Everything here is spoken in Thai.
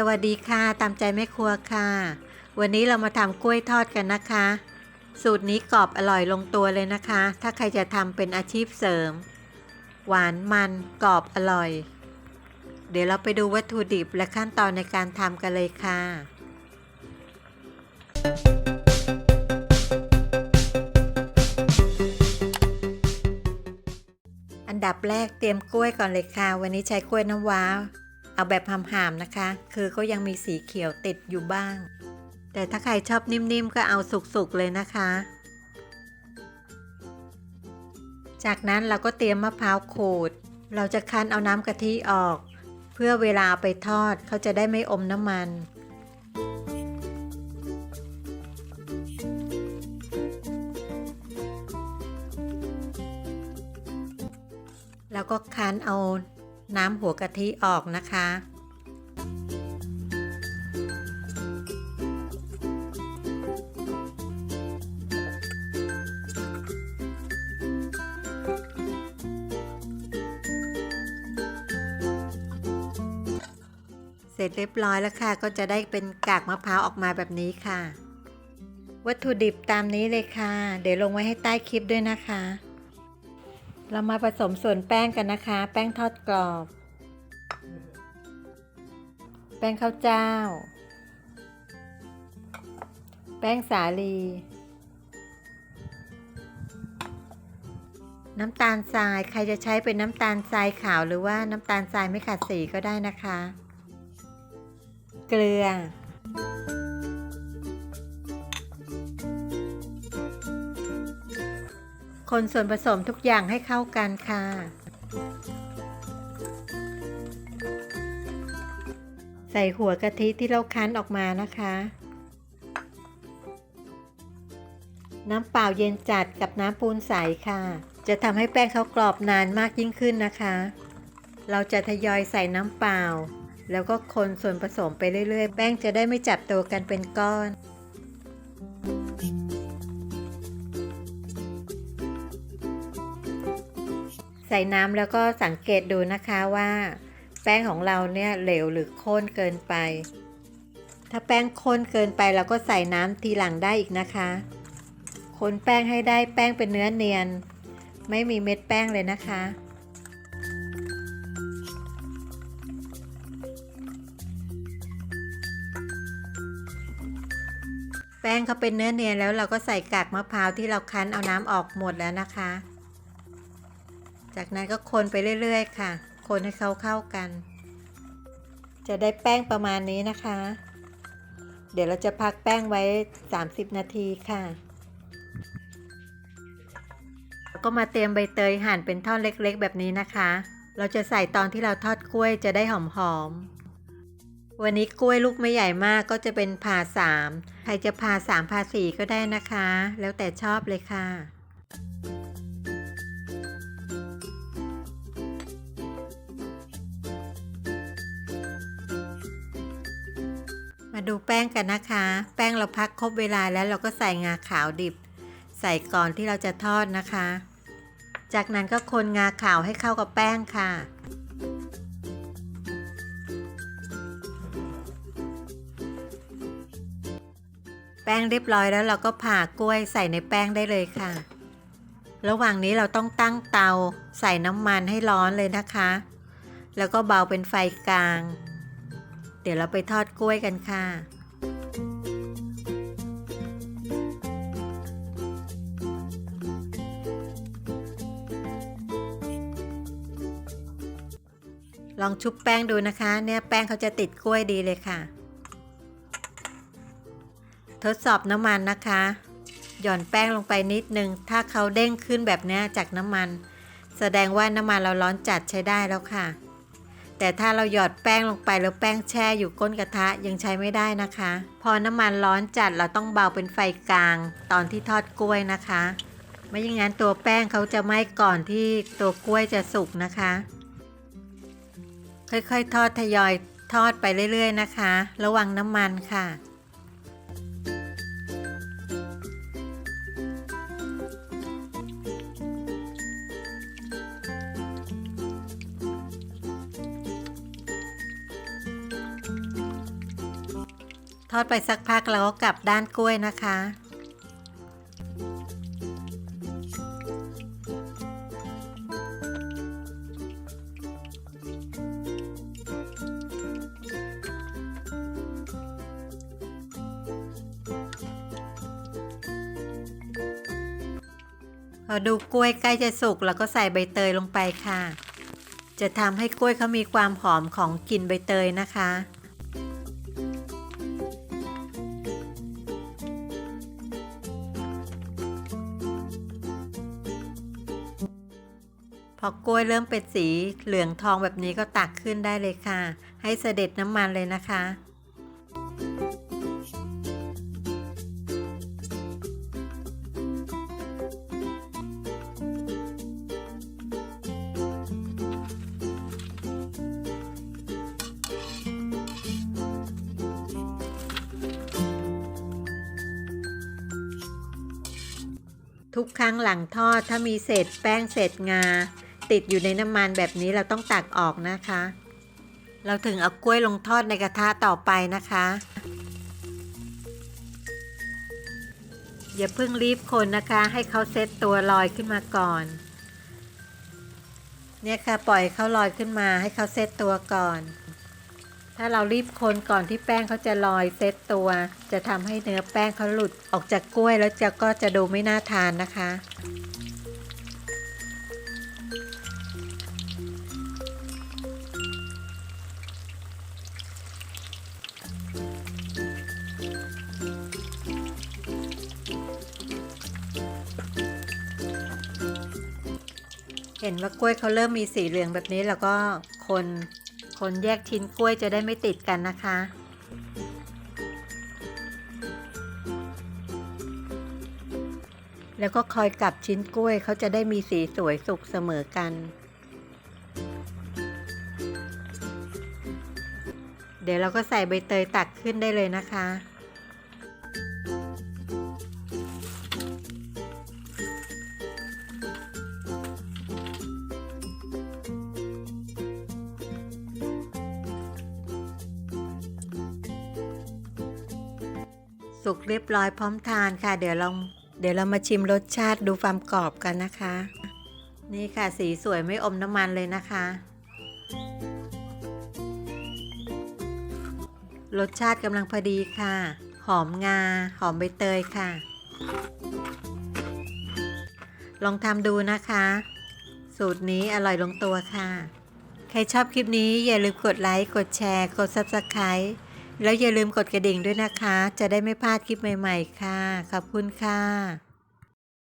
สวัสดีค่ะ ตามใจแม่ครัวค่ะ วันนี้เรามาทำกล้วยทอดกันนะคะ สูตรนี้กรอบอร่อยลงตัวเลยนะคะ ถ้าใครจะทำเป็นอาชีพเสริม หวานมันกรอบอร่อย เดี๋ยวเราไปดูวัตถุดิบและขั้นตอนในการทำกันเลยค่ะอันดับแรกเตรียมกล้วยก่อนเลยค่ะ วันนี้ใช้กล้วยน้ำว้า เอาแบบหามๆนะคะ คือก็ยังมีสีเขียวติดอยู่บ้าง แต่ถ้าใครชอบนิ่มๆก็เอาสุกๆเลยนะคะ จากนั้นเราก็เตรียมมะพร้าวขูด เราจะคั้นเอาน้ำกะทิออก เพื่อเวลาเอาไปทอดเขาจะได้ไม่อมน้ำมันแล้วก็คั้นเอา น้ำหัวกะทิออกนะคะ เสร็จเรียบร้อยแล้วค่ะ ก็จะได้เป็นกากมะพร้าวออกมาแบบนี้ค่ะ วัตถุดิบตามนี้เลยค่ะ เดี๋ยวลงไว้ให้ใต้คลิปด้วยนะคะ เรามาผสมส่วนแป้งกันนะคะ แป้งทอดกรอบ แป้งข้าวเจ้า แป้งสาลี น้ำตาลทราย ใครจะใช้เป็นน้ำตาลทรายขาวหรือว่าน้ำตาลทรายไม่ขัดสีก็ได้นะคะ เกลือ คนส่วนผสมทุกอย่างให้เข้ากันค่ะ ใส่หัวกะทิที่เราคั้นออกมานะคะ น้ำเปล่าเย็นจัดกับน้ำปูนใสค่ะ จะทำให้แป้งเขากรอบนานมากยิ่งขึ้นนะคะ เราจะทยอยใส่น้ำเปล่า แล้วก็คนส่วนผสมไปเรื่อยๆ แป้งจะได้ไม่จับตัวกันเป็นก้อน ใส่น้ำแล้วก็สังเกตดูนะคะว่า แป้งของเราเนี่ยเหลวหรือข้นเกินไป ถ้าแป้งข้นเกินไปเราก็ใส่น้ำทีหลังได้อีกนะคะคนแป้งให้ได้แป้งเป็นเนื้อเนียน ไม่มีเม็ดแป้งเลยนะคะ แป้งเขาเป็นเนื้อเนียนแล้วเราก็ใส่กากมะพร้าวที่เราคั้นเอาน้ำออกหมดแล้วนะคะ จากนั้นก็คนไปเรื่อย ๆ ค่ะ คนให้เขาเข้ากัน จะได้แป้งประมาณนี้นะคะ เดี๋ยวเราจะพักแป้งไว้ 30 นาทีค่ะแล้วก็มาเตรียมใบเตยหั่นเป็นท่อนเล็กๆ แบบนี้นะคะ เราจะใส่ตอนที่เราทอดกล้วยจะได้หอมๆ วันนี้กล้วยลูกไม่ใหญ่มากก็จะเป็นผ่าสาม ใครจะผ่าสามผ่าสี่ก็ได้นะคะ แล้วแต่ชอบเลยค่ะ มาดูแป้งกันนะคะ แป้งเราพักครบเวลาแล้วเราก็ใส่งาขาวดิบ ใส่ก่อนที่เราจะทอดนะคะ จากนั้นก็คนงาขาวให้เข้ากับแป้งค่ะแป้งเรียบร้อยแล้วเราก็ผ่ากล้วยใส่ในแป้งได้เลยค่ะ ระหว่างนี้เราต้องตั้งเตาใส่น้ำมันให้ร้อนเลยนะคะ แล้วก็เบาเป็นไฟกลาง ดี๋ยวเราไปทอดกล้วยกันค่ะ ลองชุบแป้งดูนะคะ เนี่ยแป้งเขาจะติดกล้วยดีเลยค่ะ ทดสอบน้ำมันนะคะ หย่อนแป้งลงไปนิดนึง ถ้าเขาเด้งขึ้นแบบนี้จากน้ำมัน แสดงว่าน้ำมันเราร้อนจัดใช้ได้แล้วค่ะ แต่ถ้าเราหยอดแป้งลงไปแล้วแป้งแช่อยู่ก้นกระทะยังใช้ไม่ได้นะคะ พอน้ำมันร้อนจัดเราต้องเบาเป็นไฟกลาง ตอนที่ทอดกล้วยนะคะ ไม่อย่างนั้นตัวแป้งเขาจะไหม้ก่อนที่ตัวกล้วยจะสุกนะคะ ค่อยๆ ทอดทยอยทอดไปเรื่อย ๆ นะคะ ระวังน้ำมันค่ะ ทอดไปสักพักเราก็กลับด้านกล้วยนะคะ พอดูกล้วยใกล้จะสุกแล้วก็ใส่ใบเตยลงไปค่ะ จะทำให้กล้วยเขามีความหอมของกลิ่นใบเตยนะคะ พอกล้วยเริ่มเป็นสีเหลืองทองแบบนี้ก็ตักขึ้นได้เลยค่ะ ให้เสด็จน้ำมันเลยนะคะ ทุกครั้งหลังทอดถ้ามีเศษแป้งเศษงา ติดอยู่ในน้ำมันแบบนี้เราต้องตักออกนะคะ เราถึงเอากล้วยลงทอดในกระทะต่อไปนะคะ อย่าเพิ่งรีบคนนะคะ ให้เขาเซตตัวลอยขึ้นมาก่อน เนี่ยค่ะปล่อยเขาลอยขึ้นมาให้เขาเซตตัวก่อน ถ้าเรารีบคนก่อนที่แป้งเขาจะลอยเซตตัว จะทำให้เนื้อแป้งเขาหลุดออกจากกล้วยแล้วจะก็จะดูไม่น่าทานนะคะ เห็นว่ากล้วยเขาเริ่มมีสีเหลืองแบบนี้แล้วก็คน คนแยกชิ้นกล้วยจะได้ไม่ติดกันนะคะ แล้วก็คอยกลับชิ้นกล้วยเขาจะได้มีสีสวยสุกเสมอกัน เดี๋ยวเราก็ใส่ใบเตยตักขึ้นได้เลยนะคะ สุกเรียบร้อยพร้อมทานค่ะ เดี๋ยวเราเดี๋ยวเรามาชิมรสชาติดูความกรอบกันนะคะ นี่ค่ะสีสวยไม่อมน้ำมันเลยนะคะ รสชาติกำลังพอดีค่ะ หอมงา หอมใบเตยค่ะ ลองทำดูนะคะ สูตรนี้อร่อยลงตัวค่ะ ใครชอบคลิปนี้อย่าลืมกดไลค์ กดแชร์ กด Subscribe แล้วอย่าลืมกดกระดิ่งด้วยนะคะ จะได้ไม่พลาดคลิปใหม่ ๆ ค่ะ ขอบคุณค่ะ